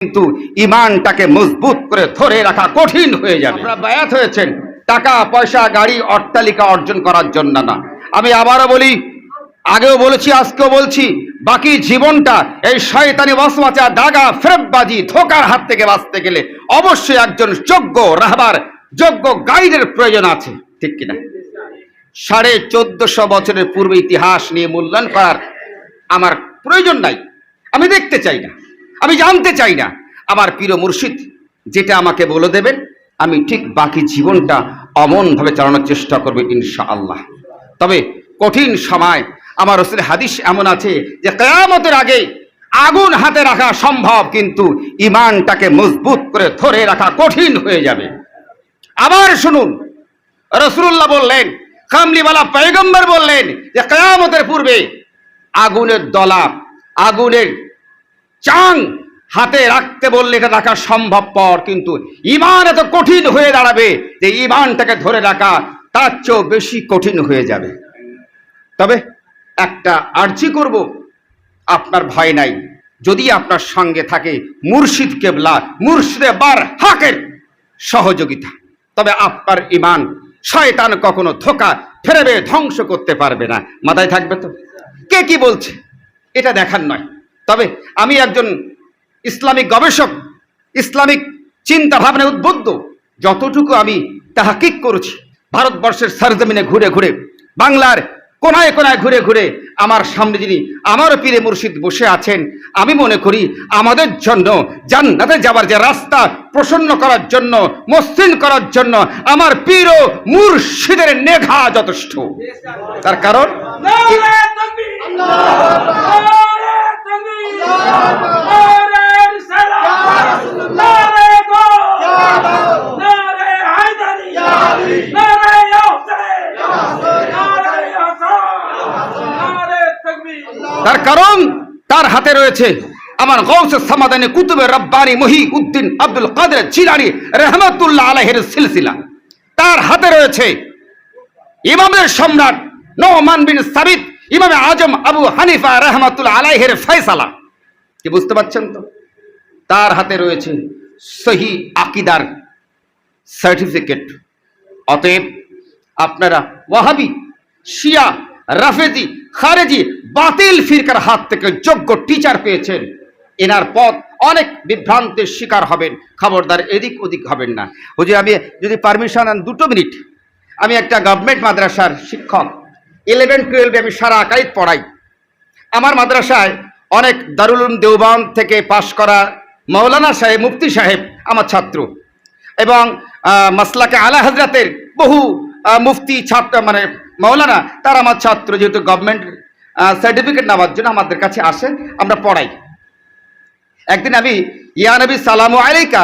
কিন্তু ইমানটাকে মজবুত করে ধরে রাখা কঠিন হয়ে যাবে। আপনারা বায়াত হয়েছেন। টাকা পয়সা গাড়ি অট্টালিকা অর্জন করার জন্য না। আমি আবারও বলি আগেও বলেছি আজকেও বলছি বাকি জীবনটা এই শয়তানি বসবাচা দাগা ফেরতবাজি ধোকার হাত থেকে বাঁচতে গেলে অবশ্যই একজন যোগ্য রাহবার যোগ্য গাইডের প্রয়োজন আছে। ঠিক কিনা? সাড়ে চোদ্দশো বছরের পূর্বে ইতিহাস নিয়ে মূল্যায়ন করার আমার প্রয়োজন নাই। আমি দেখতে চাই না। আমি জানতে চাই না। আমার প্রিয় মুর্শিদ, যেটা আমাকে বলে দেবেন, আমি ঠিক বাকি জীবনটা অমনভাবে চালানোর চেষ্টা করব ইনশা আল্লাহ তবে কঠিন সময়, আমার রসুল হাদিস এমন আছে যে, কেয়ামতের আগে আগুন হাতে রাখা সম্ভব, কিন্তু ইমানটাকে মজবুত করে ধরে রাখা কঠিন হয়ে যাবে। আবার শুনুন রসুল্লাহ বললেন, কামলিওয়ালা পয়গম্বর বললেন যে, কেয়ামতের পূর্বে আগুনের দলা, আগুনের চাং হাতে রাখতে বললে এটা রাখা সম্ভবপর, কিন্তু ইমান এত কঠিন হয়ে দাঁড়াবে যে ইমানটাকে ধরে রাখা তার চেয়েও বেশি কঠিন হয়ে যাবে। তবে একটা আর্জি করব, আপনার ভয় নাই। যদি আপনার সঙ্গে থাকে মুর্শিদ কেবলা, মুর্শিদে বার হাকের সহযোগিতা। তবে আপনার ইমান শয়তান কখনো ধোকা, ফেরবে, ধ্বংস করতে পারবে না। মাথায় থাকবে তো? কে কি বলছে? এটা দেখার নয়। তবে আমি একজন ইসলামিক গবেষক, ইসলামিক চিন্তা ভাবনায় উদ্বুদ্ধ। যতটুকু আমি তাহাকিক করেছি, ভারতবর্ষের সরজমিনে ঘুরে ঘুরে, বাংলার কোনায় কোনায় ঘুরে ঘুরে আমার সামনে যিনি আমার পীরে মুর্শিদ বসে আছেন, আমি মনে করি আমাদের জন্য, জান্নাতে যাবার যে রাস্তা প্রসন্ন করার জন্য, মসৃণ করার জন্য আমার পীর মুর্শিদের নেঘা যথেষ্ট। তার কারণ তার কারণ তার হাতে রয়েছে আমার গৌসে সামাদানে কুতুবে রব্বানি মহি উদ্দিন আব্দুল কাদের জিলানি রহমতুল্লাহ আলহের সিলসিলা। তার হাতে রয়েছে ইমামের সম্রাট নোমান বিন সাবিত ইমামে আজম আবু হানিফা রহমতুল্লাহ আলাইহের ফয়সালা। কি বুঝতে পারছেন তো? তার হাতে রয়েছে সহি আকিদার সার্টিফিকেট। অতএব আপনারা ওয়াহাবি, শিয়া, রাফেজি, খারেজি, বাতিল ফিরকার হাত থেকে যোগ্য টিচার পেয়েছেন। এনার পথ অনেক বিভ্রান্তের শিকার হবেন, খবরদার এদিক ওদিক হবেন না। ওই যে আমি যদি পারমিশন আন দুটো মিনিট আমি একটা গভর্নমেন্ট মাদ্রাসার শিক্ষক ইলেভেন, টুয়েলভে আমি সারা আকাইদ পড়াই। আমার মাদ্রাসায় অনেক দারুল দেওবান থেকে পাশ করা মৌলানা সাহেব, মুফতি সাহেব আমার ছাত্র। এবং মাসলাকে আলা হাজরাতের বহু মুফতি ছাত্র মানে মৌলানা তার আমার ছাত্র যেহেতু গভর্নমেন্ট সার্টিফিকেট নেওয়ার জন্য আমাদের কাছে আসে, আমরা পড়াই। একদিন আমি ইয়ানবী সালাম আলাইকা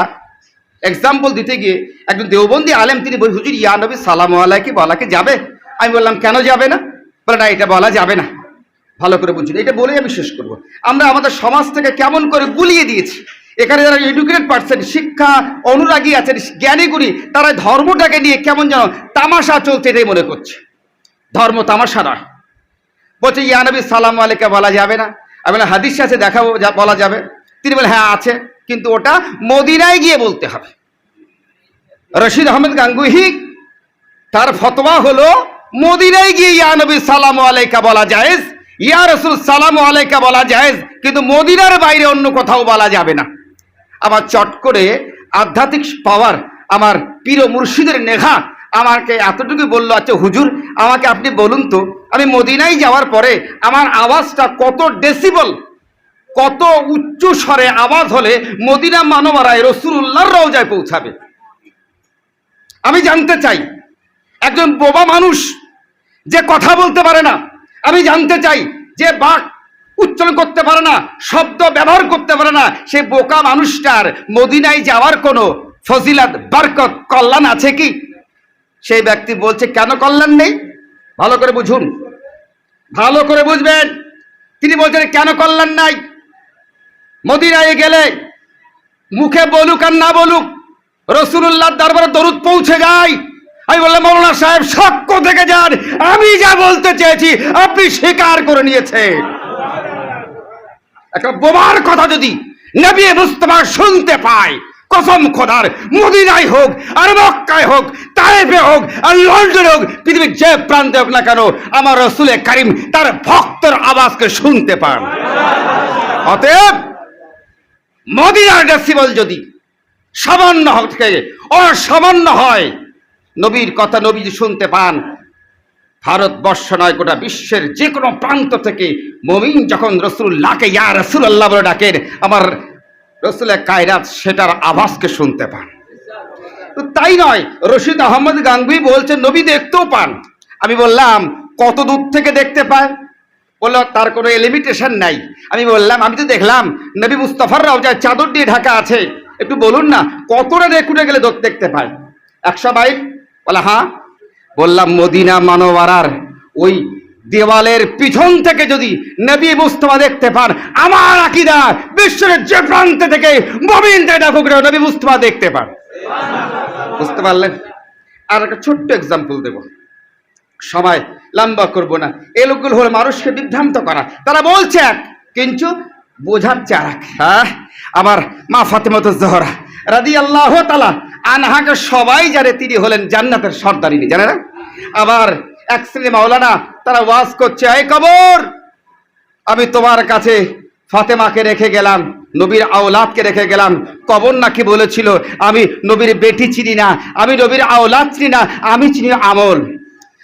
এক্সাম্পল দিতে গিয়ে একজন দেওবন্দি আলেম, তিনি বলি, হুজুর ইয়ানবী সালাম আলাইকে বলাকে যাবে? আমি বললাম, কেন যাবে না? বলে না এটা বলা যাবে না। ভালো করে বুঝুন। এটা বলেই আমি শেষ করব। আমরা আমাদের সমাজ থেকে কেমন করে গুলিয়ে দিয়েছি? এখানে যারা এডুকেটেড পার্সন শিক্ষা অনুরাগী আছেন জ্ঞানীগুণী তারা ধর্মটাকে নিয়ে কেমন যেন তামাশা চলছে এটাই মনে করছে। ধর্ম তামাশা নয়। বলছে ইয়ানবী সালাম আলাইকে বলা যাবে না। আমি বললাম, হাদিস আছে দেখাবো বলা যাবে। তিনি বলে হ্যাঁ আছে কিন্তু ওটা মদিনায় গিয়ে বলতে হবে। রশিদ আহমেদ গাঙ্গুহি তার ফতোয়া হলো মদিনায় গিয়ে, ইয়া নবী, সালাম আলাইকা বলা জায়েজ। ইয়া রসুল, সালাম আলাইকা বলা জায়েজ। কিন্তু মদিনার বাইরে অন্য কোথাও বলা যাবে না। আবার চট করে আধ্যাত্মিক পাওয়ার আমার প্রিয় মুর্শিদের নেঘা আমাকে এতটুকু বলল আচ্ছা হুজুর, আমাকে আপনি বলুন তো, আমি মদিনায় যাওয়ার পরে আমার আওয়াজটা কত ডেসিবল কত উচ্চ স্বরে আওয়াজ হলে মদিনা মানবরায় রসুল্লাহর রওজায় পৌঁছাবে? আমি জানতে চাই, একজন বোবা মানুষ যে কথা বলতে পারে না, আমি জানতে চাই যে বাক উচ্চারণ করতে পারে না, শব্দ ব্যবহার করতে পারে না, সে বোকা মানুষটার মদিনায় যাওয়ার কোনো ফজিলাত, বরকত, কল্যাণ আছে কি? সেই ব্যক্তি বলছে, কেন কল্যাণ নেই? ভালো করে বুঝুন। ভালো করে বুঝবেন। তিনি বলছেন, কেন কল্যাণ নাই? মদিনায় গেলে মুখে বলুক আর না বলুক রসুল্লাহ দরবারে দরুদ পৌঁছে যায়। আমি বললাম, মৌলানা সাহেব সাক্ষ্য থেকে যান। আমি যা বলতে চেয়েছি, আপনি স্বীকার করে নিয়েছেন। একটা বোমার কথা যদি নবী মুস্তফা শুনতে পায়, কসম খোদার, মদিনায় হোক, আর মক্কায় হোক, তাইফে হোক, আর লন্ডনে হোক, পৃথিবীর যে প্রান্তে হোক না কেন, আমার রসুলের কারিম তার ভক্তর আওয়াজকে শুনতে পান। অতএব, মদিনার ডেসিবল যদি সামান্য থেকে অসামান্য হয় নবীর কথা নবী শুনতে পান। ভারতবর্ষ নয়, গোটা বিশ্বের যে কোনো প্রান্ত থেকে মমিন যখন রসুল্লাহকে ইয়া রসুল্লাহ বলে ডাকেন আমার রসুলের কায়রাত সেটার আভাসকে শুনতে পান। তাই নয়, রশিদ আহমদ গাঙ্গুই বলছেন, নবী দেখতেও পান। আমি বললাম, কত দূর থেকে দেখতে পায়? বলল, তার কোনো লিমিটেশন নাই। আমি বললাম, আমি তো দেখলাম, নবী মুস্তফার রওজায় চাদর দিয়ে ঢাকা আছে। একটু বলুন না, কতটা রেকুটে গেলে দেখতে পায়? একশো বাইক বলে হ্যাঁ? বললাম, মদিনা মানোয়ারার ওই দেওয়ালের পিছন থেকে যদি নবী মুস্তফা দেখতে পান, আমার আকিদা বিশ্বের যে প্রান্ত থেকে মবিন নবী মুস্তফা দেখতে পান। বুঝতে পারলেন? আর একটা ছোট্ট এক্সাম্পল দেব। সবাই লম্বা করব না। এই লোকগুলো হলো মানুষকে বিভ্রান্ত করা। তারা বলছে এক কিন্তু বোঝাচ্ছে আর এক হ্যাঁ? আমার মা ফাতেমত জহরা রাদি আল্লাহ তালা আনহাকে সবাই জানে তিনি হলেন জান্নাতের সর্দারিনী, জানে না? আবার এক শ্রেণি মাওলানা, তারা ওয়াজ করছে, এই কবর, আমি তোমার কাছে ফাতেমাকে রেখে গেলাম, নবীর আওলাদকে রেখে গেলাম। কবর নাকি বলেছিল, আমি নবীর বেটি চিনি না, আমি নবীর আওলাদ চিনি না, আমি চিনি আমল।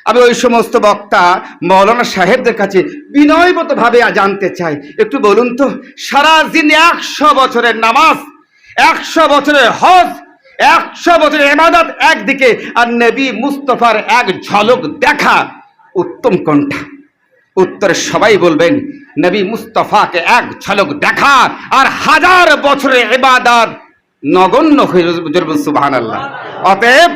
আমি ওই সমস্ত বক্তা মৌলানা সাহেবদের কাছে বিনয়মত ভাবে জানতে চাই। একটু বলুন তো, সারা দিন একশো বছরের নামাজ, একশো বছরের হজ একশো বছরের এমাদত একদিকে আর নবী মুস্তফার এক ঝলক দেখা উত্তম কোনটা উত্তরে সবাই বলবেন, নবী মুস্তফাকে এক ঝলক দেখা আর হাজার বছরের ইবাদত নগণ্য হয়ে সুবাহান আল্লাহ অতএব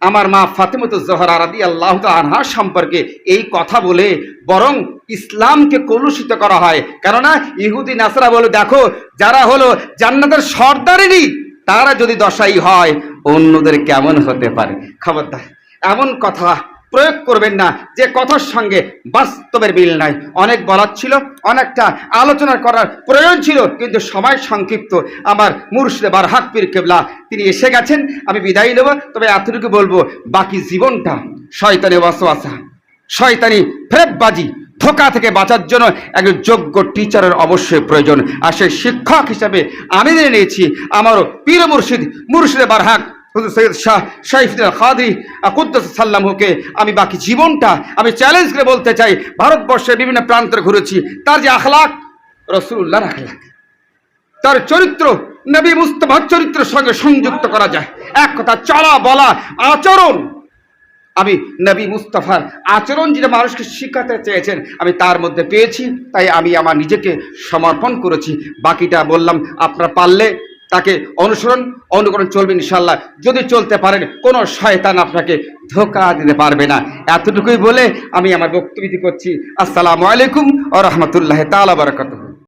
আমার মা ফাতেমত জহরা রাদি আল্লাহ আনহা সম্পর্কে এই কথা বলে বরং ইসলামকে কলুষিত করা হয়। কেননা ইহুদি, নাসরা বলে, দেখো, যারা হলো জান্নাতের সর্দারেরই তারা যদি দশাই হয়, অন্যদের কেমন হতে পারে? খবরদার, এমন কথা প্রয়োগ করবেন না, যে কথার সঙ্গে বাস্তবের মিল নাই। অনেক বলার ছিল, অনেকটা আলোচনা করার প্রয়োজন ছিল, কিন্তু সময় সংক্ষিপ্ত। আমার মুর্শিদে বারহাক পীর কেবলা, তিনি এসে গেছেন, আমি বিদায় নেব, তবে এতটুকু বলব, বাকি জীবনটা শয়তানি ওয়াসওয়াসা। শয়তানি ফেরতবাজি ধোকা থেকে বাঁচার জন্য একজন যোগ্য টিচারের অবশ্যই প্রয়োজন। আর সেই শিক্ষক হিসাবে আমি মেনে নিয়েছি আমারও পীর মুর্শিদ, মুর্শিদে বারহাক সৈয়দ শাহ শহীদুল খাদি কুদ্দুস সাল্লামকে আমি বাকি জীবনটা আমি চ্যালেঞ্জ করে বলতে চাই ভারতবর্ষের বিভিন্ন প্রান্তে ঘুরেছি, তার যে আখলাক রসুল্লাহর আখলাক, তার চরিত্র, নবী মুস্তফার চরিত্রের সঙ্গে সংযুক্ত করা যায়। এক কথা, চলা, বলা, আচরণ আমি নবী মুস্তফার আচরণ যেটা মানুষকে শিখাতে চেয়েছেন, আমি তার মধ্যে পেয়েছি, তাই আমি আমার নিজেকে সমর্পণ করেছি। বাকিটা বললাম, আপনারা পারলে তাকে অনুসরণ, অনুকরণ চলবে ইনশাল্লাহ যদি চলতে পারেন, কোনো শয়তান আপনাকে ধোকা দিতে পারবে না। এতটুকুই বলে আমি আমার বক্তব্য করছি আসসালামু আলাইকুম ও রহমতুল্লাহ তালা বারকাতুহ।